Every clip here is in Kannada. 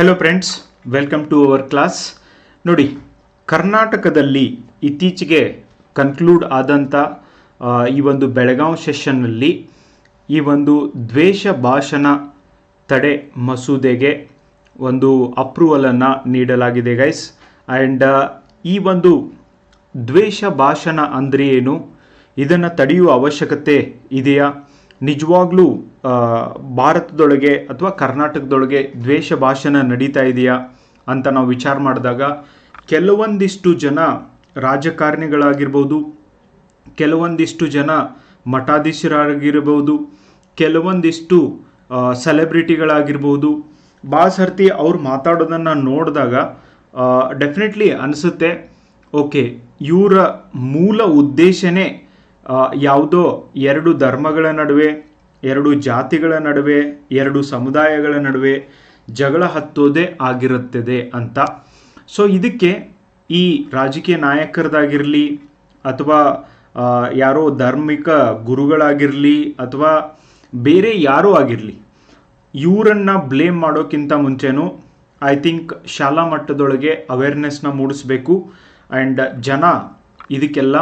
Hello friends welcome to our class ನೋಡಿ, ಕರ್ನಾಟಕದಲ್ಲಿ ಇತ್ತೀಚೆಗೆ ಕನ್ಕ್ಲೂಡ್ ಆದಂಥ ಈ ಒಂದು ಬೆಳಗಾವಿ ಸೆಷನ್ನಲ್ಲಿ ಈ ಒಂದು ದ್ವೇಷ ಭಾಷಣ ತಡೆ ಮಸೂದೆಗೆ ಒಂದು ಅಪ್ರೂವಲನ್ನು ನೀಡಲಾಗಿದೆ ಗೈಸ್ ಆ್ಯಂಡ್ ಈ ಒಂದು ದ್ವೇಷ ಭಾಷಣ ಅಂದರೆ ಏನು? ಇದನ್ನು ತಡೆಯುವ ಅವಶ್ಯಕತೆ ಇದೆಯಾ? ನಿಜವಾಗ್ಲೂ ಭಾರತದೊಳಗೆ ಅಥವಾ ಕರ್ನಾಟಕದೊಳಗೆ ದ್ವೇಷ ಭಾಷಣ ನಡೀತಾ ಇದೆಯಾ ಅಂತ ನಾವು ವಿಚಾರ ಮಾಡಿದಾಗ, ಕೆಲವೊಂದಿಷ್ಟು ಜನ ರಾಜಕಾರಣಿಗಳಾಗಿರ್ಬೋದು, ಕೆಲವೊಂದಿಷ್ಟು ಜನ ಮಠಾಧೀಶರಾಗಿರ್ಬೋದು, ಕೆಲವೊಂದಿಷ್ಟು ಸೆಲೆಬ್ರಿಟಿಗಳಾಗಿರ್ಬೋದು ಭಾಳ ಸರ್ತಿ ಅವ್ರು ಮಾತಾಡೋದನ್ನು ನೋಡಿದಾಗ ಡೆಫಿನೆಟ್ಲಿ ಅನಿಸುತ್ತೆ, ಓಕೆ, ಇವರ ಮೂಲ ಉದ್ದೇಶನೇ ಯಾವುದೋ ಎರಡು ಧರ್ಮಗಳ ನಡುವೆ, ಎರಡು ಜಾತಿಗಳ ನಡುವೆ, ಎರಡು ಸಮುದಾಯಗಳ ನಡುವೆ ಜಗಳ ಹತ್ತೋದೇ ಆಗಿರುತ್ತದೆ ಅಂತ. ಸೊ ಇದಕ್ಕೆ ಈ ರಾಜಕೀಯ ನಾಯಕರದಾಗಿರಲಿ ಅಥವಾ ಯಾರೋ ಧಾರ್ಮಿಕ ಗುರುಗಳಾಗಿರಲಿ ಅಥವಾ ಬೇರೆ ಯಾರೋ ಆಗಿರಲಿ, ಇವರನ್ನು ಬ್ಲೇಮ್ ಮಾಡೋಕ್ಕಿಂತ ಮುಂಚೆನೂ ಐ ಥಿಂಕ್ ಶಾಲಾ ಮಟ್ಟದೊಳಗೆ ಅವೇರ್ನೆಸ್ನ ಮೂಡಿಸ್ಬೇಕು. ಆ್ಯಂಡ್ ಜನ ಇದಕ್ಕೆಲ್ಲ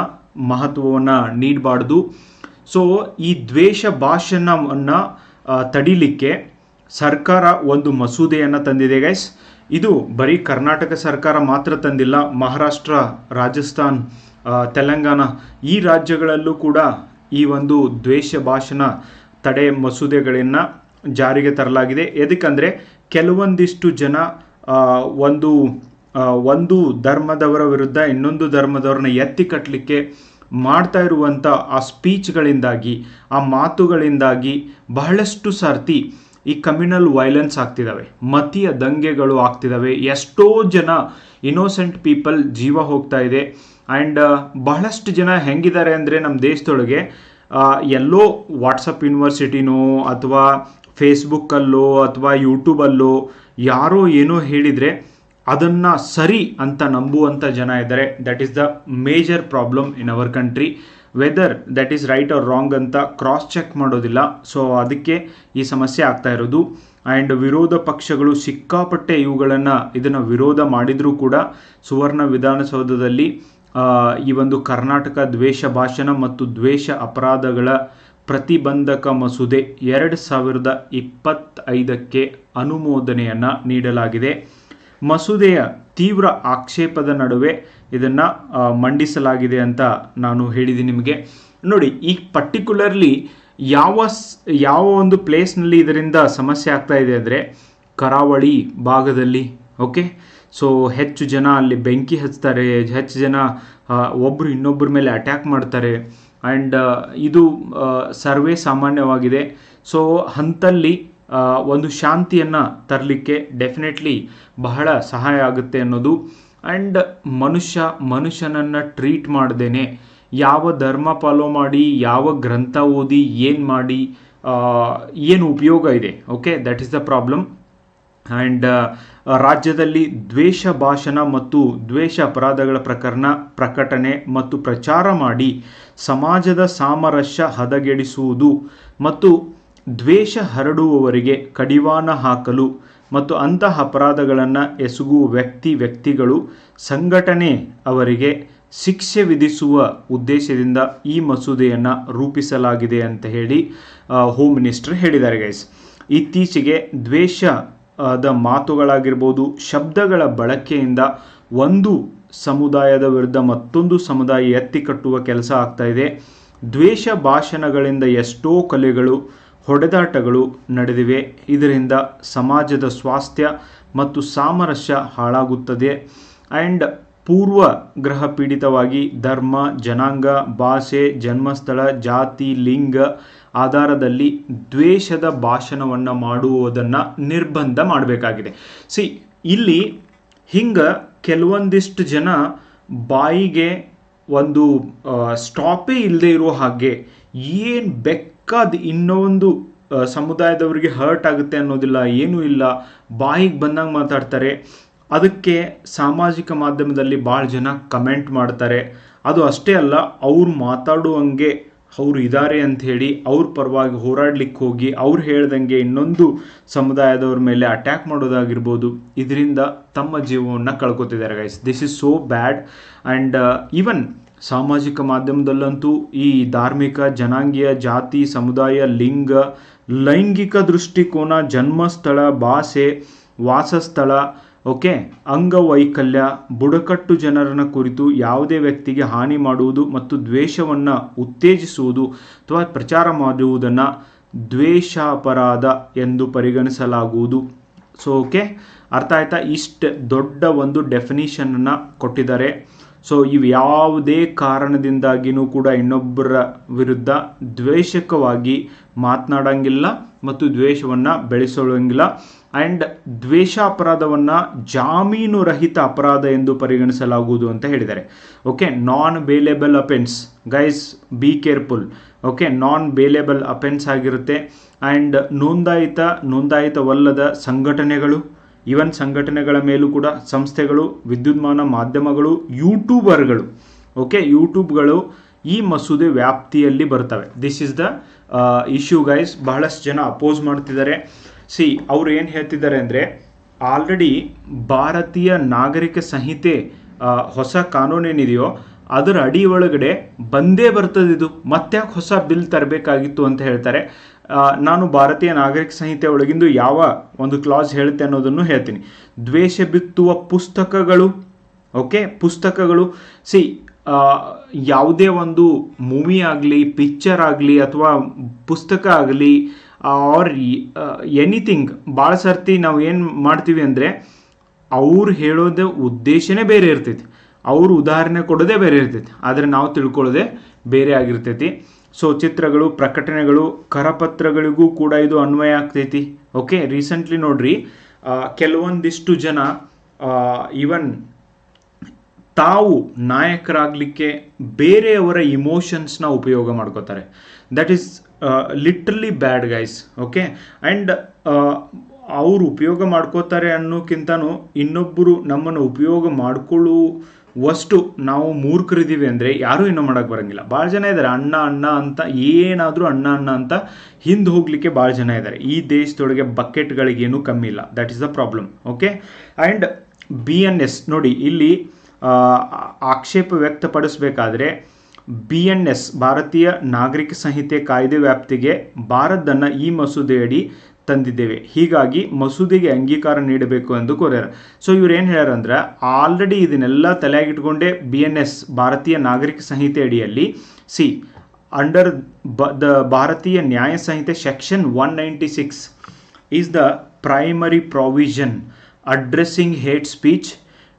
ಮಹತ್ವವನ್ನು ನೀಡಬಾರ್ದು. ಸೊ ಈ ದ್ವೇಷ ಭಾಷಣವನ್ನು ತಡಿಲಿಕ್ಕೆ ಸರ್ಕಾರ ಒಂದು ಮಸೂದೆಯನ್ನು ತಂದಿದೆ ಗೈಸ್ ಇದು ಬರೀ ಕರ್ನಾಟಕ ಸರ್ಕಾರ ಮಾತ್ರ ತಂದಿಲ್ಲ, ಮಹಾರಾಷ್ಟ್ರ, ರಾಜಸ್ಥಾನ್ ತೆಲಂಗಾಣ ಈ ರಾಜ್ಯಗಳಲ್ಲೂ ಕೂಡ ಈ ಒಂದು ದ್ವೇಷ ಭಾಷಣ ತಡೆ ಮಸೂದೆಗಳನ್ನು ಜಾರಿಗೆ ತರಲಾಗಿದೆ. ಎದಕ್ಕಂದರೆ ಕೆಲವೊಂದಿಷ್ಟು ಜನ ಒಂದು ಒಂದು ಧರ್ಮದವರ ವಿರುದ್ಧ ಇನ್ನೊಂದು ಧರ್ಮದವ್ರನ್ನ ಎತ್ತಿ ಕಟ್ಟಲಿಕ್ಕೆ ಮಾಡ್ತಾ ಇರುವಂಥ ಆ ಸ್ಪೀಚ್ಗಳಿಂದಾಗಿ ಆ ಮಾತುಗಳಿಂದಾಗಿ ಬಹಳಷ್ಟು ಸರ್ತಿ ಈ ಕಮ್ಯುನಲ್ ವೈಲೆನ್ಸ್ ಆಗ್ತಿದ್ದಾವೆ ಮತೀಯ ದಂಗೆಗಳು ಆಗ್ತಿದ್ದಾವೆ ಎಷ್ಟೋ ಜನ ಇನೋಸೆಂಟ್ ಪೀಪಲ್ ಜೀವ ಹೋಗ್ತಾ ಇದೆ. ಆ್ಯಂಡ್ ಬಹಳಷ್ಟು ಜನ ಹೆಂಗಿದ್ದಾರೆ ಅಂದರೆ ನಮ್ಮ ದೇಶದೊಳಗೆ ಎಲ್ಲೋ ವಾಟ್ಸಪ್ ಯೂನಿವರ್ಸಿಟಿನೋ ಅಥವಾ ಫೇಸ್ಬುಕ್ಕಲ್ಲೋ ಅಥವಾ ಯೂಟ್ಯೂಬಲ್ಲೋ ಯಾರೋ ಏನೋ ಹೇಳಿದರೆ ಅದನ್ನು ಸರಿ ಅಂತ ನಂಬುವಂಥ ಜನ ಇದ್ದಾರೆ. That is the major problem in our country whether that is right or wrong ಅಂತ ಕ್ರಾಸ್ ಚೆಕ್ ಮಾಡೋದಿಲ್ಲ. ಸೊ ಅದಕ್ಕೆ ಈ ಸಮಸ್ಯೆ ಆಗ್ತಾ ಇರೋದು. ಆ್ಯಂಡ್ ವಿರೋಧ ಪಕ್ಷಗಳು ಸಿಕ್ಕಾಪಟ್ಟೆ ಇವುಗಳನ್ನು ಇದನ್ನು ವಿರೋಧ ಮಾಡಿದರೂ ಕೂಡ ಸುವರ್ಣ ವಿಧಾನಸೌಧದಲ್ಲಿ ಈ ಒಂದು ಕರ್ನಾಟಕ ದ್ವೇಷ ಭಾಷಣ ಮತ್ತು ದ್ವೇಷ ಅಪರಾಧಗಳ ಪ್ರತಿಬಂಧಕ ಮಸೂದೆ ಎರಡು ಸಾವಿರದ ಇಪ್ಪತ್ತೈದಕ್ಕೆ ಅನುಮೋದನೆಯನ್ನು ನೀಡಲಾಗಿದೆ. ಮಸೂದೆಯ ತೀವ್ರ ಆಕ್ಷೇಪದ ನಡುವೆ ಇದನ್ನು ಮಂಡಿಸಲಾಗಿದೆ ಅಂತ ನಾನು ಹೇಳಿದ್ದೀನಿ ನಿಮಗೆ. ನೋಡಿ ಈ ಪರ್ಟಿಕ್ಯುಲರ್ಲಿ ಯಾವ ಯಾವ ಒಂದು ಪ್ಲೇಸ್ನಲ್ಲಿ ಇದರಿಂದ ಸಮಸ್ಯೆ ಆಗ್ತಾ ಇದೆ ಅಂದರೆ ಕರಾವಳಿ ಭಾಗದಲ್ಲಿ ಓಕೆ? ಸೊ ಹೆಚ್ಚು ಜನ ಅಲ್ಲಿ ಬೆಂಕಿ ಹಚ್ತಾರೆ ಹೆಚ್ಚು ಜನ ಒಬ್ಬರು ಇನ್ನೊಬ್ಬರ ಮೇಲೆ ಅಟ್ಯಾಕ್ ಮಾಡ್ತಾರೆ. ಆ್ಯಂಡ್ ಇದು ಸರ್ವೇ ಸಾಮಾನ್ಯವಾಗಿದೆ. ಸೊ ಆ, ಒಂದು ಶಾಂತಿಯನ್ನು ತರಲಿಕ್ಕೆ ಡೆಫಿನೆಟ್ಲಿ ಬಹಳ ಸಹಾಯ ಆಗುತ್ತೆ ಅನ್ನೋದು. ಆ್ಯಂಡ್ ಮನುಷ್ಯ ಮನುಷ್ಯನನ್ನು ಟ್ರೀಟ್ ಮಾಡ್ದೇನೆ. ಯಾವ ಧರ್ಮ ಫಾಲೋ ಮಾಡಿ, ಯಾವ ಗ್ರಂಥ ಓದಿ, ಏನು ಮಾಡಿ ಏನು ಉಪಯೋಗ ಇದೆ. Okay that is the problem and ರಾಜ್ಯದಲ್ಲಿ ದ್ವೇಷ ಭಾಷಣ ಮತ್ತು ದ್ವೇಷ ಅಪರಾಧಗಳ ಪ್ರಕರಣ ಪ್ರಕಟಣೆ ಮತ್ತು ಪ್ರಚಾರ ಮಾಡಿ ಸಮಾಜದ ಸಾಮರಸ್ಯ ಹದಗೆಡಿಸುವುದು ಮತ್ತು ದ್ವೇಷ ಹರಡುವವರಿಗೆ ಕಡಿವಾಣ ಹಾಕಲು ಮತ್ತು ಅಂತಹ ಅಪರಾಧಗಳನ್ನು ಎಸಗುವ ವ್ಯಕ್ತಿ ವ್ಯಕ್ತಿಗಳು ಸಂಘಟನೆ ಅವರಿಗೆ ಶಿಕ್ಷೆ ವಿಧಿಸುವ ಉದ್ದೇಶದಿಂದ ಈ ಮಸೂದೆಯನ್ನು ರೂಪಿಸಲಾಗಿದೆ ಅಂತ ಹೇಳಿ ಹೋಮ್ ಮಿನಿಸ್ಟರ್ ಹೇಳಿದ್ದಾರೆ ಗೈಸ್ ಇತ್ತೀಚೆಗೆ ದ್ವೇಷ, ಆದ ಮಾತುಗಳಾಗಿರ್ಬೋದು, ಶಬ್ದಗಳ ಬಳಕೆಯಿಂದ ಒಂದು ಸಮುದಾಯದ ವಿರುದ್ಧ ಮತ್ತೊಂದು ಸಮುದಾಯ ಎತ್ತಿ ಕಟ್ಟುವ ಕೆಲಸ ಆಗ್ತಾ ಇದೆ. ದ್ವೇಷ ಭಾಷಣಗಳಿಂದ ಎಷ್ಟೋ ಕೊಲೆಗಳು ಹೊಡೆದಾಟಗಳು ನಡೆದಿವೆ. ಇದರಿಂದ ಸಮಾಜದ ಸ್ವಾಸ್ಥ್ಯ ಮತ್ತು ಸಾಮರಸ್ಯ ಹಾಳಾಗುತ್ತದೆ. ಆ್ಯಂಡ್ ಪೂರ್ವ ಗ್ರಹ ಪೀಡಿತವಾಗಿ ಧರ್ಮ, ಜನಾಂಗ, ಭಾಷೆ, ಜನ್ಮಸ್ಥಳ, ಜಾತಿ, ಲಿಂಗ ಆಧಾರದಲ್ಲಿ ದ್ವೇಷದ ಭಾಷಣವನ್ನು ಮಾಡುವುದನ್ನು ನಿರ್ಬಂಧ ಮಾಡಬೇಕಾಗಿದೆ. ಸಿ, ಇಲ್ಲಿ ಹಿಂಗೆ ಕೆಲವೊಂದಿಷ್ಟು ಜನ ಬಾಯಿಗೆ ಒಂದು ಸ್ಟಾಪೇ ಇಲ್ಲದೆ ಇರೋ ಹಾಗೆ ಏನು ಬೇಕಾದ ಇನ್ನೊಂದು ಸಮುದಾಯದವರಿಗೆ ಹರ್ಟ್ ಆಗುತ್ತೆ ಅನ್ನೋದಿಲ್ಲ, ಏನೂ ಇಲ್ಲ, ಬಾಯಿಗೆ ಬಂದಂಗೆ ಮಾತಾಡ್ತಾರೆ. ಅದಕ್ಕೆ ಸಾಮಾಜಿಕ ಮಾಧ್ಯಮದಲ್ಲಿ ಭಾಳ ಜನ ಕಮೆಂಟ್ ಮಾಡ್ತಾರೆ. ಅದು ಅಷ್ಟೇ ಅಲ್ಲ, ಅವ್ರು ಮಾತಾಡುವಂಗೆ ಅವರು ಇದ್ದಾರೆ ಅಂತ ಹೇಳಿ, ಅವ್ರ ಪರವಾಗಿ ಹೋರಾಡ್ಲಿಕ್ಕೆ ಹೋಗಿ, ಅವ್ರು ಹೇಳ್ದಂಗೆ ಇನ್ನೊಂದು ಸಮುದಾಯದವ್ರ ಮೇಲೆ ಅಟ್ಯಾಕ್ ಮಾಡೋದಾಗಿರ್ಬೋದು. ಇದರಿಂದ ತಮ್ಮ ಜೀವವನ್ನು ಕಳ್ಕೊತಿದ್ದಾರೆ guys this is so bad and even ಸಾಮಾಜಿಕ ಮಾಧ್ಯಮದಲ್ಲಂತೂ ಈ ಧಾರ್ಮಿಕ ಜನಾಂಗೀಯ ಜಾತಿ, ಸಮುದಾಯ, ಲಿಂಗ, ಲೈಂಗಿಕ ದೃಷ್ಟಿಕೋನ, ಜನ್ಮಸ್ಥಳ, ಭಾಷೆ, ವಾಸಸ್ಥಳ, ಓಕೆ, ಅಂಗವೈಕಲ್ಯ, ಬುಡಕಟ್ಟು ಜನರನ್ನು ಕುರಿತು ಯಾವುದೇ ವ್ಯಕ್ತಿಗೆ ಹಾನಿ ಮಾಡುವುದು ಮತ್ತು ದ್ವೇಷವನ್ನು ಉತ್ತೇಜಿಸುವುದು ಅಥವಾ ಪ್ರಚಾರ ಮಾಡುವುದನ್ನು ದ್ವೇಷಾಪರಾಧ ಎಂದು ಪರಿಗಣಿಸಲಾಗುವುದು. ಸೊ ಓಕೆ ಅರ್ಥ ಆಯ್ತಾ? ಇಷ್ಟು ದೊಡ್ಡ ಒಂದು ಡೆಫಿನಿಷನನ್ನು ಕೊಟ್ಟಿದ್ದಾರೆ. ಸೊ ಇವು ಯಾವುದೇ ಕಾರಣದಿಂದಾಗಿನೂ ಕೂಡ ಇನ್ನೊಬ್ಬರ ವಿರುದ್ಧ ದ್ವೇಷಕವಾಗಿ ಮಾತನಾಡಂಗಿಲ್ಲ ಮತ್ತು ದ್ವೇಷವನ್ನು ಬೆಳೆಸೋಳಂಗಿಲ್ಲ. ಆ್ಯಂಡ್ ದ್ವೇಷ ಅಪರಾಧವನ್ನು ಜಾಮೀನು ರಹಿತ ಅಪರಾಧ ಎಂದು ಪರಿಗಣಿಸಲಾಗುವುದು ಅಂತ ಹೇಳಿದ್ದಾರೆ. Okay non bailable offence guys be careful okay non bailable offence ಆಗಿರುತ್ತೆ. ಆ್ಯಂಡ್ ನೋಂದಾಯಿತ, ನೋಂದಾಯಿತವಲ್ಲದ ಸಂಘಟನೆಗಳು ಈವನ್ ಸಂಘಟನೆಗಳ ಮೇಲೂ ಕೂಡ ಸಂಸ್ಥೆಗಳು, ವಿದ್ಯುನ್ಮಾನ ಮಾಧ್ಯಮಗಳು, ಯೂಟ್ಯೂಬರ್ಗಳು ಓಕೆ ಯೂಟ್ಯೂಬ್ಗಳು ಈ ಮಸೂದೆ ವ್ಯಾಪ್ತಿಯಲ್ಲಿ ಬರ್ತವೆ. This is the issue guys ಬಹಳಷ್ಟು ಜನ ಅಪೋಸ್ ಮಾಡ್ತಿದ್ದಾರೆ. ಸಿ ಅವ್ರು ಏನು ಹೇಳ್ತಿದ್ದಾರೆ ಅಂದರೆ ಆಲ್ರೆಡಿ ಭಾರತೀಯ ನಾಗರಿಕ ಸಂಹಿತೆ ಹೊಸ ಕಾನೂನೇನಿದೆಯೋ ಅದರ ಅಡಿ ಒಳಗಡೆ ಬಂದೇ ಬರ್ತದೆ ಇದು ಮತ್ತೆ ಹೊಸ ಬಿಲ್ ತರಬೇಕಾಗಿತ್ತು ಅಂತ ಹೇಳ್ತಾರೆ. ನಾನು ಭಾರತೀಯ ನಾಗರಿಕ ಸಂಹಿತೆ ಒಳಗಿಂದು ಯಾವ ಒಂದು ಕ್ಲಾಸ್ ಹೇಳುತ್ತೆ ಅನ್ನೋದನ್ನು ಹೇಳ್ತೀನಿ. ದ್ವೇಷ ಬಿತ್ತುವ ಪುಸ್ತಕಗಳು ಓಕೆ ಪುಸ್ತಕಗಳು ಸಿ ಯಾವುದೇ ಒಂದು ಮೂವಿ ಆಗಲಿ ಪಿಕ್ಚರ್ ಆಗಲಿ, ಅಥವಾ ಪುಸ್ತಕ ಆಗಲಿ ಆರ್ ಎನಿಥಿಂಗ್ ಭಾಳ ಸರ್ತಿ ನಾವು ಏನು ಮಾಡ್ತೀವಿ ಅಂದರೆ, ಅವ್ರು ಹೇಳೋದ ಉದ್ದೇಶನೇ ಬೇರೆ ಇರ್ತೈತಿ. ಅವ್ರು ಉದಾಹರಣೆ ಕೊಡೋದೇ ಬೇರೆ ಇರ್ತೈತಿ. ಆದರೆ ನಾವು ತಿಳ್ಕೊಳ್ಳೋದೇ ಬೇರೆ ಆಗಿರ್ತೈತಿ. ಸೊ ಚಿತ್ರಗಳು, ಪ್ರಕಟಣೆಗಳು, ಕರಪತ್ರಗಳಿಗೂ ಕೂಡ ಇದು ಅನ್ವಯ ಆಗ್ತೈತಿ. ಓಕೆ ರೀಸೆಂಟ್ಲಿ ನೋಡ್ರಿ ಕೆಲವೊಂದಿಷ್ಟು ಜನ ಈವನ್ ತಾವು ನಾಯಕರಾಗಲಿಕ್ಕೆ ಬೇರೆಯವರ ಇಮೋಷನ್ಸ್ನ ಉಪಯೋಗ ಮಾಡ್ಕೋತಾರೆ. That is literally bad guys okay and ಅವರು ಉಪಯೋಗ ಮಾಡ್ಕೋತಾರೆ ಅನ್ನೋಕ್ಕಿಂತನೂ ಇನ್ನೊಬ್ಬರು ನಮ್ಮನ್ನು ಉಪಯೋಗ ಮಾಡಿಕೊಳ್ಳುವಷ್ಟು ನಾವು ಮೂರ್ಖರಿದ್ದೀವಿ ಅಂದರೆ ಯಾರೂ ಇನ್ನೂ ಮಾಡೋಕ್ಕೆ ಬರೋಂಗಿಲ್ಲ. ಭಾಳ ಜನ ಇದ್ದಾರೆ. ಅಣ್ಣ ಅಣ್ಣ ಅಂತ ಏನಾದರೂ ಅಣ್ಣ ಅಣ್ಣ ಅಂತ ಹಿಂದೆ ಹೋಗಲಿಕ್ಕೆ ಭಾಳ ಜನ ಇದ್ದಾರೆ. ಈ ದೇಶದೊಳಗೆ ಬಕೆಟ್ಗಳಿಗೇನು ಕಮ್ಮಿ ಇಲ್ಲ. That is the problem okay and B N S ನೋಡಿ, ಇಲ್ಲಿ ಆಕ್ಷೇಪ ವ್ಯಕ್ತಪಡಿಸಬೇಕಾದ್ರೆ ಬಿ ಎನ್ ಎಸ್ ಭಾರತೀಯ ನಾಗರಿಕ ಸಂಹಿತೆ ಕಾಯ್ದೆ ವ್ಯಾಪ್ತಿಗೆ ಭಾರತದನ್ನು ಈ ಮಸೂದೆಯಡಿ ತಂದಿದ್ದೇವೆ. ಹೀಗಾಗಿ ಮಸೂದೆಗೆ ಅಂಗೀಕಾರ ನೀಡಬೇಕು ಎಂದು ಕೋರ್ಯಾರ ಸೊ ಇವ್ರು ಏನು ಹೇಳ್ಯಾರ ಅಂದ್ರೆ ಆಲ್ರೆಡಿ ಇದನ್ನೆಲ್ಲ ತಲೆಯಾಗಿಟ್ಕೊಂಡೆ ಬಿ ಎನ್ ಎಸ್ ಭಾರತೀಯ ನಾಗರಿಕ ಸಂಹಿತೆ ಅಡಿಯಲ್ಲಿ ಸಿ ಅಂಡರ್ ಬ the Bharatiya Nyaya Sanhita section one ninety six is the primary provision addressing hate speech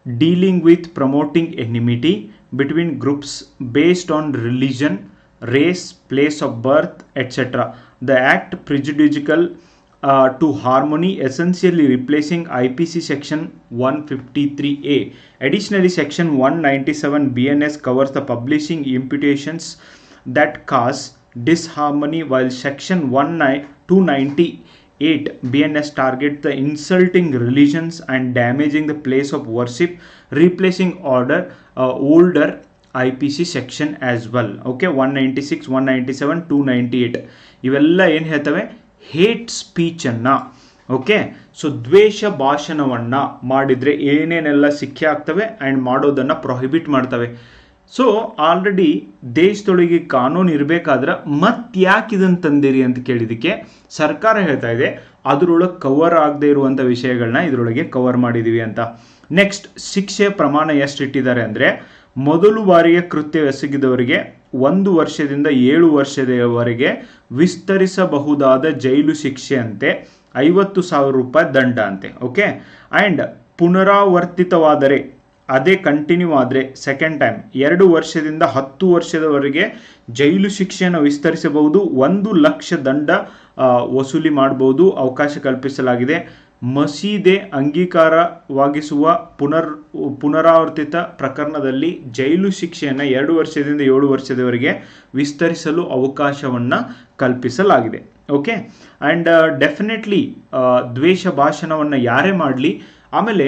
dealing with promoting enmity between groups based on religion race place of birth etcetera the act prejudicial uh, to harmony, essentially replacing IPC section 153A. Additionally, section 197 BNS covers the publishing imputations that cause disharmony while section 19 298 BNS target the insulting religions and damaging the place of worship replacing order uh, older IPC section as well okay 196 197 298 ಇವೆಲ್ಲ ಏನು ಹೇಳ್ತವೆ ಹೇಟ್ ಸ್ಪೀಚನ್ನು ಓಕೆ ಸೊ ದ್ವೇಷ ಭಾಷಣವನ್ನು ಮಾಡಿದರೆ ಏನೇನೆಲ್ಲ ಸಿಕ್ಕಿ ಆಗ್ತವೆ ಆ್ಯಂಡ್ ಮಾಡೋದನ್ನು ಪ್ರೊಹಿಬಿಟ್ ಮಾಡ್ತವೆ. ಸೊ ಆಲ್ರೆಡಿ ದೇಶದೊಳಗೆ ಕಾನೂನು ಇರಬೇಕಾದ್ರೆ ಮತ್ತ್ಯಾಕೆ ಇದನ್ನು ತಂದಿರಿ ಅಂತ ಕೇಳಿದಕ್ಕೆ ಸರ್ಕಾರ ಹೇಳ್ತಾ ಇದೆ, ಅದರೊಳಗೆ ಕವರ್ ಆಗದೆ ಇರುವಂಥ ವಿಷಯಗಳನ್ನ ಇದರೊಳಗೆ ಕವರ್ ಮಾಡಿದ್ದೀವಿ ಅಂತ. ನೆಕ್ಸ್ಟ್ ಶಿಕ್ಷೆ ಪ್ರಮಾಣ ಎಷ್ಟು ಇಟ್ಟಿದ್ದಾರೆ ಅಂದರೆ ಮೊದಲು ಬಾರಿಗೆ ಕೃತ್ಯ ಎಸಗಿದವರಿಗೆ, ಒಂದು ವರ್ಷದಿಂದ ಏಳು ವರ್ಷದವರೆಗೆ ವಿಸ್ತರಿಸಬಹುದಾದ ಜೈಲು ಶಿಕ್ಷೆ ಅಂತೆ ಐವತ್ತು ಸಾವಿರ ರೂಪಾಯಿ ದಂಡ ಅಂತೆ, ಓಕೆ? ಆ್ಯಂಡ್ ಪುನರಾವರ್ತಿತವಾದರೆ, ಅದೇ ಕಂಟಿನ್ಯೂ ಆದರೆ ಸೆಕೆಂಡ್ ಟೈಮ್ ಎರಡು ವರ್ಷದಿಂದ ಹತ್ತು ವರ್ಷದವರೆಗೆ ಜೈಲು ಶಿಕ್ಷೆಯನ್ನು ವಿಸ್ತರಿಸಬಹುದು, ಒಂದು ಲಕ್ಷ ದಂಡ ವಸೂಲಿ ಮಾಡಬಹುದು, ಅವಕಾಶ ಕಲ್ಪಿಸಲಾಗಿದೆ. ಮಸೀದೆ ಅಂಗೀಕಾರವಾಗಿಸುವ ಪುನರ್, ಪುನರಾವರ್ತಿತ ಪ್ರಕರಣದಲ್ಲಿ ಜೈಲು ಶಿಕ್ಷೆಯನ್ನು ಎರಡು ವರ್ಷದಿಂದ ಏಳು ವರ್ಷದವರೆಗೆ ವಿಸ್ತರಿಸಲು ಅವಕಾಶವನ್ನು ಕಲ್ಪಿಸಲಾಗಿದೆ. ಓಕೆ ಆ್ಯಂಡ್ ಡೆಫಿನೆಟ್ಲಿ ದ್ವೇಷ ಭಾಷಣವನ್ನು ಯಾರೇ ಮಾಡಲಿ, ಆಮೇಲೆ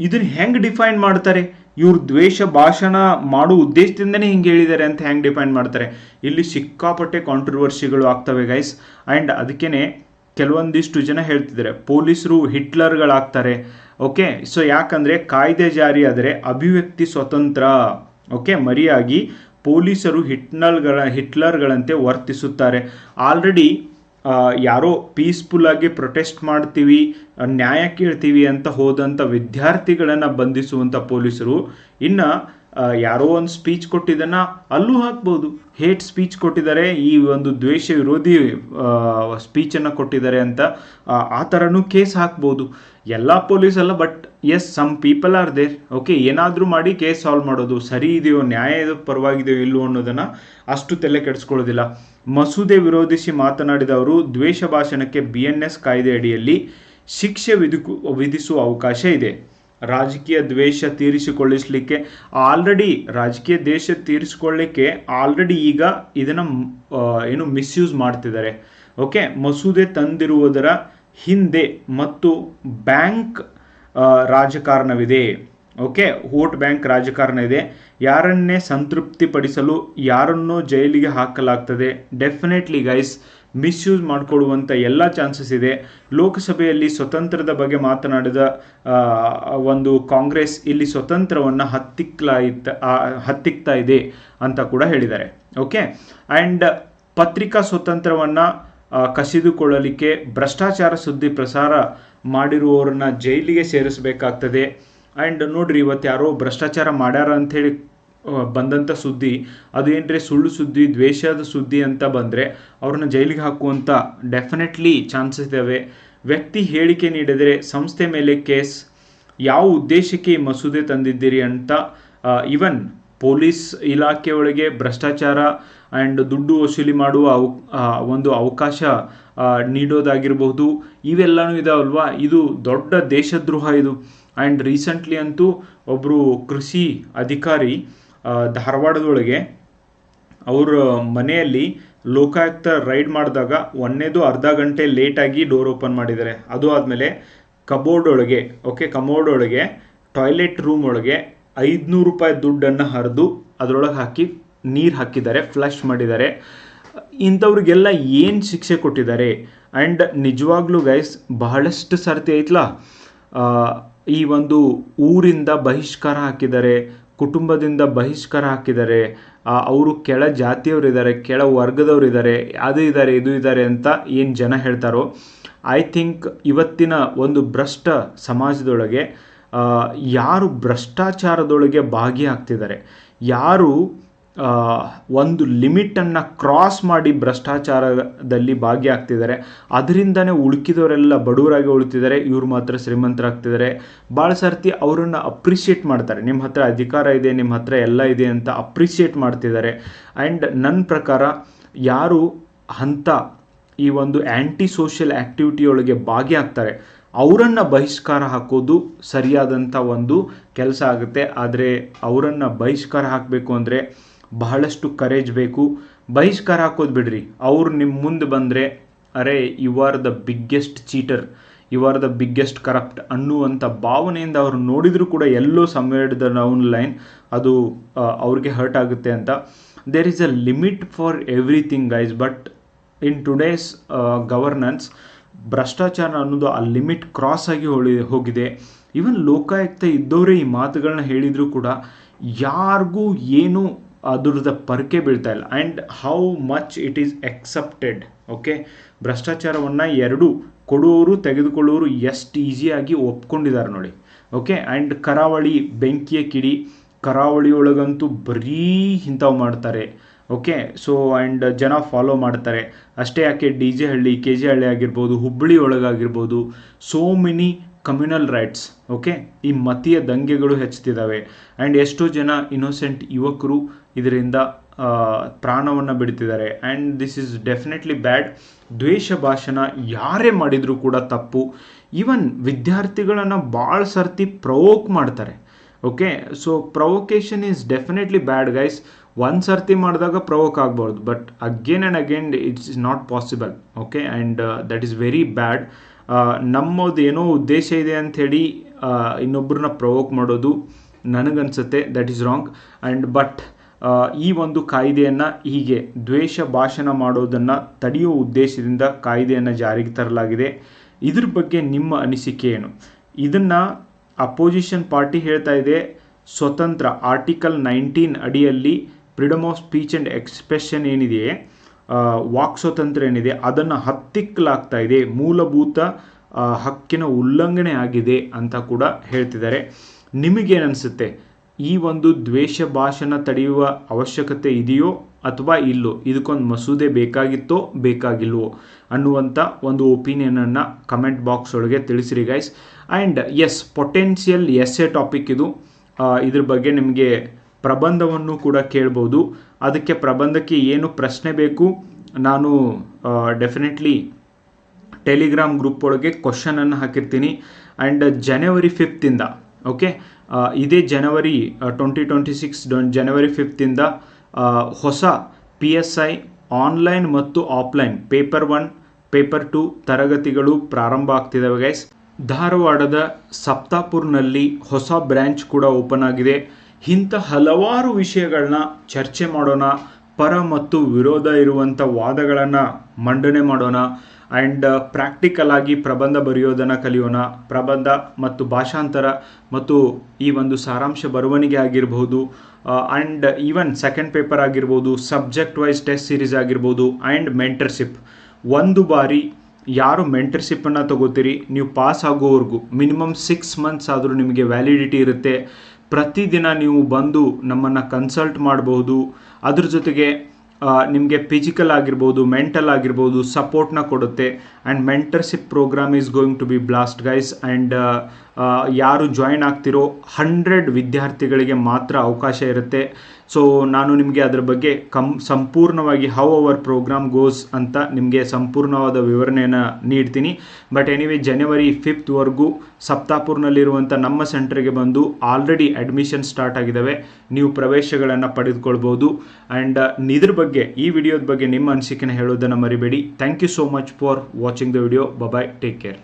ಇದನ್ನ ಹೆಂಗೆ ಡಿಫೈನ್ ಮಾಡ್ತಾರೆ? ಇವ್ರು ದ್ವೇಷ ಭಾಷಣ ಮಾಡೋ ಉದ್ದೇಶದಿಂದನೇ ಹಿಂಗೆ ಹೇಳಿದ್ದಾರೆ ಅಂತ ಹೆಂಗೆ ಡಿಫೈನ್ ಮಾಡ್ತಾರೆ? ಇಲ್ಲಿ ಸಿಕ್ಕಾಪಟ್ಟೆ ಕಾಂಟ್ರವರ್ಸಿಗಳು ಆಗ್ತವೆ ಗೈಸ್ ಆ್ಯಂಡ್ ಅದಕ್ಕೇ ಕೆಲವೊಂದಿಷ್ಟು ಜನ ಹೇಳ್ತಿದ್ದಾರೆ, ಪೊಲೀಸರು ಹಿಟ್ಲರ್ಗಳಾಗ್ತಾರೆ. ಓಕೆ, ಸೊ ಯಾಕಂದರೆ ಕಾಯ್ದೆ ಜಾರಿ ಆದರೆ ಅಭಿವ್ಯಕ್ತಿ ಸ್ವತಂತ್ರ. ಓಕೆ, ಮರಿಯಾಗಿ ಪೊಲೀಸರು ಹಿಟ್ನಲ್ಗಳ, ಹಿಟ್ಲರ್ಗಳಂತೆ ವರ್ತಿಸುತ್ತಾರೆ. ಆಲ್ರೆಡಿ ಯಾರೋ ಪೀಸ್ಫುಲ್ಲಾಗಿ ಪ್ರೊಟೆಸ್ಟ್ ಮಾಡ್ತೀವಿ, ನ್ಯಾಯ ಕೇಳ್ತೀವಿ ಅಂತ ಹೋದಂಥ ವಿದ್ಯಾರ್ಥಿಗಳನ್ನು ಬಂಧಿಸುವಂಥ ಪೊಲೀಸರು ಇನ್ನು ಯಾರೋ ಒಂದು ಸ್ಪೀಚ್ ಕೊಟ್ಟಿದ್ದನ್ನ ಅಲ್ಲೂ ಹಾಕ್ಬೋದು. ಹೇಟ್ ಸ್ಪೀಚ್ ಕೊಟ್ಟಿದ್ದಾರೆ ಈ ಒಂದು ದ್ವೇಷ ವಿರೋಧಿ ಸ್ಪೀಚನ್ನು ಕೊಟ್ಟಿದ್ದಾರೆ ಅಂತ ಆ, ಥರನೂ ಕೇಸ್ ಹಾಕ್ಬೋದು. ಎಲ್ಲ ಪೊಲೀಸ್ ಅಲ್ಲ but yes some people are there okay ಏನಾದರೂ ಮಾಡಿ ಕೇಸ್ ಸಾಲ್ವ್ ಮಾಡೋದು. ಸರಿ ಇದೆಯೋ ನ್ಯಾಯದ ಪರವಾಗಿದೆಯೋ ಇಲ್ಲೋ ಅನ್ನೋದನ್ನು ಅಷ್ಟು ತಲೆ ಕೆಡಿಸ್ಕೊಳ್ಳೋದಿಲ್ಲ. ಮಸೂದೆ ವಿರೋಧಿಸಿ ಮಾತನಾಡಿದವರು ದ್ವೇಷ ಭಾಷಣಕ್ಕೆ ಬಿ ಎನ್ ಎಸ್ ಕಾಯ್ದೆ ಅಡಿಯಲ್ಲಿ ಶಿಕ್ಷೆ ವಿಧಿಕು ವಿಧಿಸುವ ಅವಕಾಶ ಇದೆ. ರಾಜಕೀಯ ದ್ವೇಷ ತೀರಿಸಿಕೊಳ್ಳಿಸ್ಲಿಕ್ಕೆ ಆಲ್ರೆಡಿ ರಾಜಕೀಯ ದ್ವೇಷ ತೀರಿಸಿಕೊಳ್ಳಿಕ್ಕೆ ಆಲ್ರೆಡಿ ಈಗ ಇದನ್ನು ಏನು ಮಿಸ್ಯೂಸ್ ಮಾಡ್ತಿದ್ದಾರೆ. ಓಕೆ ಮಸೂದೆ ತಂದಿರುವುದರ ಹಿಂದೆ ಮತ್ತು ಬ್ಯಾಂಕ್ ರಾಜಕಾರಣವಿದೆ. ಓಕೆ ವೋಟ್ ಬ್ಯಾಂಕ್ ರಾಜಕಾರಣ ಇದೆ. ಯಾರನ್ನೇ ಸಂತೃಪ್ತಿಪಡಿಸಲು ಯಾರನ್ನೋ ಜೈಲಿಗೆ ಹಾಕಲಾಗ್ತದೆ. ಡೆಫಿನೆಟ್ಲಿ ಗೈಸ್ ಮಿಸ್ಯೂಸ್ ಮಾಡಿಕೊಡುವಂಥ ಎಲ್ಲ ಚಾನ್ಸಸ್ ಇದೆ. ಲೋಕಸಭೆಯಲ್ಲಿ ಸ್ವತಂತ್ರದ ಬಗ್ಗೆ ಮಾತನಾಡಿದ ಒಂದು ಕಾಂಗ್ರೆಸ್ ಇಲ್ಲಿ ಸ್ವತಂತ್ರವನ್ನು ಹತ್ತಿಕ್ಲಾಯಿತ ಹತ್ತಿಕ್ತಾ ಇದೆ ಅಂತ ಕೂಡ ಹೇಳಿದ್ದಾರೆ. ಓಕೆ? ಆ್ಯಂಡ್ ಪತ್ರಿಕಾ ಸ್ವತಂತ್ರವನ್ನು ಕಸಿದುಕೊಳ್ಳಲಿಕ್ಕೆ ಭ್ರಷ್ಟಾಚಾರ ಸುದ್ದಿ ಪ್ರಸಾರ ಮಾಡಿರುವವರನ್ನ ಜೈಲಿಗೆ ಸೇರಿಸಬೇಕಾಗ್ತದೆ. ಆ್ಯಂಡ್ ನೋಡ್ರಿ ಇವತ್ತು ಯಾರೋ ಭ್ರಷ್ಟಾಚಾರ ಮಾಡ್ಯಾರ ಅಂಥೇಳಿ ಬಂದಂಥ ಸುದ್ದಿ, ಅದು ಏನ್ರಿ ಸುಳ್ಳು ಸುದ್ದಿ, ದ್ವೇಷದ ಸುದ್ದಿ ಅಂತ ಬಂದರೆ ಅವ್ರನ್ನ ಜೈಲಿಗೆ ಹಾಕುವಂಥ ಡೆಫಿನೆಟ್ಲಿ ಚಾನ್ಸಸ್ ಇದ್ದಾವೆ ವ್ಯಕ್ತಿ ಹೇಳಿಕೆ ನೀಡಿದರೆ ಸಂಸ್ಥೆ ಮೇಲೆ ಕೇಸ್, ಯಾವ ಉದ್ದೇಶಕ್ಕೆ ಈ ಮಸೂದೆ ತಂದಿದ್ದೀರಿ ಅಂತ ಇವನ್ ಪೊಲೀಸ್ ಇಲಾಖೆಯೊಳಗೆ ಭ್ರಷ್ಟಾಚಾರ ಆ್ಯಂಡ್ ದುಡ್ಡು ವಸೂಲಿ ಮಾಡುವ ಅವ ಒಂದು ಅವಕಾಶ ನೀಡೋದಾಗಿರಬಹುದು ನೀಡೋದಾಗಿರ್ಬಹುದು, ಇವೆಲ್ಲನೂ ಇದಾವಲ್ವಾ? ಇದು ದೊಡ್ಡ ದೇಶದ್ರೋಹ ಇದು. ಆ್ಯಂಡ್ ರೀಸೆಂಟ್ಲಿ ಅಂತೂ ಒಬ್ಬರು ಕೃಷಿ ಅಧಿಕಾರಿ ಧಾರವಾಡದೊಳಗೆ ಅವ್ರ ಮನೆಯಲ್ಲಿ ಲೋಕಾಯುಕ್ತ ರೈಡ್ ಮಾಡಿದಾಗ ಒಂದೇದು ಅರ್ಧ ಗಂಟೆ ಲೇಟಾಗಿ ಡೋರ್ ಓಪನ್ ಮಾಡಿದ್ದಾರೆ. ಅದು ಆದಮೇಲೆ ಕಬೋರ್ಡ್ ಒಳಗೆ ಓಕೆ ಕಮೋಡ್ ಒಳಗೆ ಟಾಯ್ಲೆಟ್ ರೂಮ್ ಒಳಗೆ ಐದುನೂರು ರೂಪಾಯಿ ದುಡ್ಡನ್ನು ಹರಿದು ಅದರೊಳಗೆ ಹಾಕಿ ನೀರು ಹಾಕಿದ್ದಾರೆ ಫ್ಲಶ್ ಮಾಡಿದ್ದಾರೆ. ಇಂಥವ್ರಿಗೆಲ್ಲ ಏನು ಶಿಕ್ಷೆ ಕೊಟ್ಟಿದ್ದಾರೆ? ಆ್ಯಂಡ್ ನಿಜವಾಗ್ಲೂ ಗೈಸ್ ಬಹಳಷ್ಟು ಸರ್ತಿ ಐತ್ಲಾ? ಈ ಒಂದು ಊರಿಂದ ಬಹಿಷ್ಕಾರ ಹಾಕಿದ್ದಾರೆ ಕುಟುಂಬದಿಂದ ಬಹಿಷ್ಕಾರ ಹಾಕಿದ್ದಾರೆ ಅವರು ಕೆಳ ಜಾತಿಯವರಿದ್ದಾರೆ, ಕೆಳ ವರ್ಗದವರಿದ್ದಾರೆ, ಅದು ಇದ್ದಾರೆ, ಇದು ಇದ್ದಾರೆ ಅಂತ ಏನು ಜನ ಹೇಳ್ತಾರೋ ಐ ಥಿಂಕ್ ಇವತ್ತಿನ ಒಂದು ಭ್ರಷ್ಟ ಸಮಾಜದೊಳಗೆ ಯಾರು ಭ್ರಷ್ಟಾಚಾರದೊಳಗೆ ಭಾಗಿಯಾಗ್ತಿದ್ದಾರೆ, ಯಾರು ಒಂದು ಲಿಮಿಟನ್ನು ಕ್ರಾಸ್ ಮಾಡಿ ಭ್ರಷ್ಟಾಚಾರದಲ್ಲಿ ಭಾಗಿಯಾಗ್ತಿದ್ದಾರೆ. ಅದರಿಂದನೇ ಉಳುಕಿದವರೆಲ್ಲ ಬಡವರಾಗಿ ಉಳಿತಿದ್ದಾರೆ. ಇವ್ರು ಮಾತ್ರ ಶ್ರೀಮಂತರಾಗ್ತಿದ್ದಾರೆ. ಭಾಳ ಸರ್ತಿ ಅವರನ್ನು ಅಪ್ರಿಷಿಯೇಟ್ ಮಾಡ್ತಾರೆ. ನಿಮ್ಮ ಹತ್ರ ಅಧಿಕಾರ ಇದೆ ನಿಮ್ಮ ಹತ್ರ ಎಲ್ಲ ಇದೆ ಅಂತ ಅಪ್ರಿಷಿಯೇಟ್ ಮಾಡ್ತಿದ್ದಾರೆ. ಆ್ಯಂಡ್ ನನ್ನ ಪ್ರಕಾರ ಯಾರು ಅಂಥ ಈ ಒಂದು ಆ್ಯಂಟಿ ಸೋಷಿಯಲ್ ಆ್ಯಕ್ಟಿವಿಟಿಯೊಳಗೆ ಭಾಗಿಯಾಗ್ತಾರೆ, ಅವರನ್ನು ಬಹಿಷ್ಕಾರ ಹಾಕೋದು ಸರಿಯಾದಂಥ ಒಂದು ಕೆಲಸ ಆಗುತ್ತೆ. ಆದರೆ ಅವರನ್ನು ಬಹಿಷ್ಕಾರ ಹಾಕಬೇಕು ಅಂದರೆ ಬಹಳಷ್ಟು ಕರೇಜ್ ಬೇಕು. ಬಹಿಷ್ಕಾರ ಹಾಕೋದು ಬಿಡ್ರಿ. ಅವ್ರು ನಿಮ್ಮ ಮುಂದೆ ಬಂದರೆ, ಅರೆ you are the biggest cheater you are the biggest corrupt ಅನ್ನುವಂಥ ಭಾವನೆಯಿಂದ ಅವರು ನೋಡಿದರೂ ಕೂಡ ಎಲ್ಲೋ ಸಮ್ವೇಡ್ ದ ಡೌನ್ ಲೈನ್ ಅದು ಅವ್ರಿಗೆ ಹರ್ಟ್ ಆಗುತ್ತೆ ಅಂತ. There is a limit for everything guys but in today's governance ಭ್ರಷ್ಟಾಚಾರ ಅನ್ನೋದು ಆ ಲಿಮಿಟ್ ಕ್ರಾಸ್ ಆಗಿ ಹೊಳಿ, ಹೋಗಿದೆ. ಈವನ್ ಲೋಕಾಯುಕ್ತ ಇದ್ದವರೇ ಈ ಮಾತುಗಳನ್ನ ಹೇಳಿದರೂ ಕೂಡ, ಯಾರಿಗೂ ಏನು ಅದ್ರದ್ದು ಪರಕೆ ಬೀಳ್ತಾ ಇಲ್ಲ. And how much it is accepted okay ಭ್ರಷ್ಟಾಚಾರವನ್ನು ಎರಡು ಕೊಡುವವರು ತೆಗೆದುಕೊಳ್ಳೋರು ಎಷ್ಟು ಈಸಿಯಾಗಿ ಒಪ್ಕೊಂಡಿದ್ದಾರೆ ನೋಡಿ ಓಕೆ ಆ್ಯಂಡ್ ಕರಾವಳಿ ಬೆಂಕಿಯ ಕಿಡಿ, ಕರಾವಳಿಯೊಳಗಂತೂ ಬರೀ ಇಂಥವು ಮಾಡ್ತಾರೆ ಓಕೆ ಸೊ ಆ್ಯಂಡ್ ಜನ ಫಾಲೋ ಮಾಡ್ತಾರೆ. ಅಷ್ಟೇ ಯಾಕೆ, ಡಿ ಜೆ ಹಳ್ಳಿ, ಕೆ ಜೆ ಹಳ್ಳಿ ಆಗಿರ್ಬೋದು, Hubballi ಒಳಗಾಗಿರ್ಬೋದು so many communal riots okay ಈ ಮತೀಯ ದಂಗೆಗಳು ಹೆಚ್ಚುತ್ತಿದ್ದಾವೆ. ಆ್ಯಂಡ್ ಎಷ್ಟೋ ಜನ ಇನ್ನೋಸೆಂಟ್ ಯುವಕರು ಇದರಿಂದ ಪ್ರಾಣವನ್ನು ಬಿಡ್ತಿದ್ದಾರೆ and this is definitely bad ದ್ವೇಷ ಭಾಷಣ ಯಾರೇ ಮಾಡಿದರೂ ಕೂಡ ತಪ್ಪು. ಈವನ್ ವಿದ್ಯಾರ್ಥಿಗಳನ್ನು ಭಾಳ ಸರ್ತಿ ಪ್ರವೋಕ್ ಮಾಡ್ತಾರೆ. Okay so provocation is definitely bad guys ಒಂದು ಸರ್ತಿ ಮಾಡಿದಾಗ ಪ್ರವೋಕ್ ಆಗ್ಬಾರ್ದು. But again and again it's is not possible okay and that is very bad ನಮ್ಮದು ಏನೋ ಉದ್ದೇಶ ಇದೆ ಅಂಥೇಳಿ ಇನ್ನೊಬ್ಬರನ್ನ ಪ್ರವೋಕ್ ಮಾಡೋದು ನನಗನ್ಸುತ್ತೆ. That is wrong and but ಈ ಒಂದು ಕಾಯ್ದೆಯನ್ನು ಹೀಗೆ ದ್ವೇಷ ಭಾಷಣ ಮಾಡೋದನ್ನು ತಡೆಯುವ ಉದ್ದೇಶದಿಂದ ಕಾಯ್ದೆಯನ್ನು ಜಾರಿಗೆ ತರಲಾಗಿದೆ. ಇದ್ರ ಬಗ್ಗೆ ನಿಮ್ಮ ಅನಿಸಿಕೆ ಏನು? ಇದನ್ನು ಅಪೋಸಿಷನ್ ಪಾರ್ಟಿ ಹೇಳ್ತಾ ಇದೆ, ಸ್ವತಂತ್ರ ಆರ್ಟಿಕಲ್ ನೈನ್ಟೀನ್ ಅಡಿಯಲ್ಲಿ freedom of speech and expression ಏನಿದೆಯೇ ವಾಕ್ ಸ್ವಾತಂತ್ರ್ಯ ಏನಿದೆ, ಅದನ್ನು ಹತ್ತಿಕ್ಕಲಾಗ್ತಾ ಇದೆ, ಮೂಲಭೂತ ಹಕ್ಕಿನ ಉಲ್ಲಂಘನೆ ಆಗಿದೆ ಅಂತ ಕೂಡ ಹೇಳ್ತಿದ್ದಾರೆ. ನಿಮಗೇನನ್ಸುತ್ತೆ ಈ ಒಂದು ದ್ವೇಷ ಭಾಷಣ ತಡೆಯುವ ಅವಶ್ಯಕತೆ ಇದೆಯೋ ಅಥವಾ ಇಲ್ಲೋ? ಇದಕ್ಕೊಂದು ಮಸೂದೆ ಬೇಕಾಗಿತ್ತೋ ಬೇಕಾಗಿಲ್ವೋ ಅನ್ನುವಂಥ ಒಂದು ಒಪಿನಿಯನನ್ನು ಕಮೆಂಟ್ ಬಾಕ್ಸ್ ಒಳಗೆ ತಿಳಿಸಿರಿ guys and as potential as a topic ಇದು ಇದ್ರ ಬಗ್ಗೆ ನಿಮಗೆ ಪ್ರಬಂಧವನ್ನು ಕೂಡ ಕೇಳ್ಬೋದು. ಅದಕ್ಕೆ ಪ್ರಬಂಧಕ್ಕೆ ಏನು ಪ್ರಶ್ನೆ ಬೇಕು? ನಾನು ಡೆಫಿನೆಟ್ಲಿ ಟೆಲಿಗ್ರಾಮ್ ಗ್ರೂಪ್ ಒಳಗೆ ಕ್ವಶನನ್ನು ಹಾಕಿರ್ತೀನಿ. ಆ್ಯಂಡ್ ಜನವರಿ ಫಿಫ್ತಿಂದ ಓಕೆ ಇದೇ ಜನವರಿ ಟ್ವೆಂಟಿ ಟ್ವೆಂಟಿ ಸಿಕ್ಸ್ ಜನವರಿ ಫಿಫ್ತಿಂದ ಹೊಸ ಪಿ ಎಸ್ ಐ ಆನ್ಲೈನ್ ಮತ್ತು offline paper one paper two ತರಗತಿಗಳು ಪ್ರಾರಂಭ ಆಗ್ತಿದ್ದಾವೆ ಗೈಸ್ ಧಾರವಾಡದ ಸಪ್ತಾಪುರ್ನಲ್ಲಿ ಹೊಸ ಬ್ರ್ಯಾಂಚ್ ಕೂಡ ಓಪನ್ ಆಗಿದೆ. ಇಂಥ ಹಲವಾರು ವಿಷಯಗಳನ್ನ ಚರ್ಚೆ ಮಾಡೋಣ, ಪರ ಮತ್ತು ವಿರೋಧ ಇರುವಂಥ ವಾದಗಳನ್ನು ಮಂಡನೆ ಮಾಡೋಣ. ಆ್ಯಂಡ್ ಪ್ರಾಕ್ಟಿಕಲ್ ಆಗಿ ಪ್ರಬಂಧ ಬರೆಯೋದನ್ನು ಕಲಿಯೋಣ. ಪ್ರಬಂಧ ಮತ್ತು ಭಾಷಾಂತರ ಮತ್ತು ಈ ಒಂದು ಸಾರಾಂಶ ಬರವಣಿಗೆ ಆಗಿರ್ಬೋದು ಆ್ಯಂಡ್ ಈವನ್ ಸೆಕೆಂಡ್ ಪೇಪರ್ ಆಗಿರ್ಬೋದು ಸಬ್ಜೆಕ್ಟ್ ವೈಸ್ ಟೆಸ್ಟ್ ಸೀರೀಸ್ ಆಗಿರ್ಬೋದು ಆ್ಯಂಡ್ ಮೆಂಟರ್ಶಿಪ್ ಒಂದು ಬಾರಿ ಯಾರು ಮೆಂಟರ್ಶಿಪ್ಪನ್ನು ತಗೋತೀರಿ, ನೀವು ಪಾಸ್ ಆಗೋವರೆಗೂ ಮಿನಿಮಮ್ ಸಿಕ್ಸ್ ಮಂತ್ಸ್ ಆದರೂ ನಿಮಗೆ ವ್ಯಾಲಿಡಿಟಿ ಇರುತ್ತೆ. ಪ್ರತಿದಿನ ನೀವು ಬಂದು ನಮ್ಮನ್ನು ಕನ್ಸಲ್ಟ್ ಮಾಡಬಹುದು ಅದ್ರ ಜೊತೆಗೆ ನಿಮಗೆ ಫಿಸಿಕಲ್ ಆಗಿರ್ಬೋದು ಮೆಂಟಲ್ ಆಗಿರ್ಬೋದು ಸಪೋರ್ಟ್ನ ಕೊಡುತ್ತೆ. And mentorship program is going to be blast guys and ಯಾರು ಜಾಯಿನ್ ಆಗ್ತಿರೋ ಹಂಡ್ರೆಡ್ ವಿದ್ಯಾರ್ಥಿಗಳಿಗೆ ಮಾತ್ರ ಅವಕಾಶ ಇರುತ್ತೆ. ಸೊ ನಾನು ನಿಮಗೆ ಅದರ ಬಗ್ಗೆ ಕಂ, ಸಂಪೂರ್ಣವಾಗಿ ಹೌ ಅವರ್ ಪ್ರೋಗ್ರಾಮ್ ಗೋಸ್ ಅಂತ ನಿಮಗೆ ಸಂಪೂರ್ಣವಾದ ವಿವರಣೆಯನ್ನು ನೀಡ್ತೀನಿ. ಬಟ್ ಎನಿವೆ ಜನವರಿ ಫಿಫ್ತ್ವರೆಗೂ ಸಪ್ತಾಪುರ್ನಲ್ಲಿರುವಂಥ ನಮ್ಮ ಸೆಂಟರ್ಗೆ ಬಂದು ಆಲ್ರೆಡಿ ಅಡ್ಮಿಷನ್ ಸ್ಟಾರ್ಟ್ ಆಗಿದ್ದಾವೆ ನೀವು ಪ್ರವೇಶಗಳನ್ನು ಪಡೆದುಕೊಳ್ಬೋದು. ಆ್ಯಂಡ್ ಇದ್ರ ಬಗ್ಗೆ, ಈ ವಿಡಿಯೋದ ಬಗ್ಗೆ ನಿಮ್ಮ ಅನಿಸಿಕೆನ ಹೇಳೋದನ್ನು ಮರಿಬೇಡಿ. Thank you so much for watching the video bye bye take care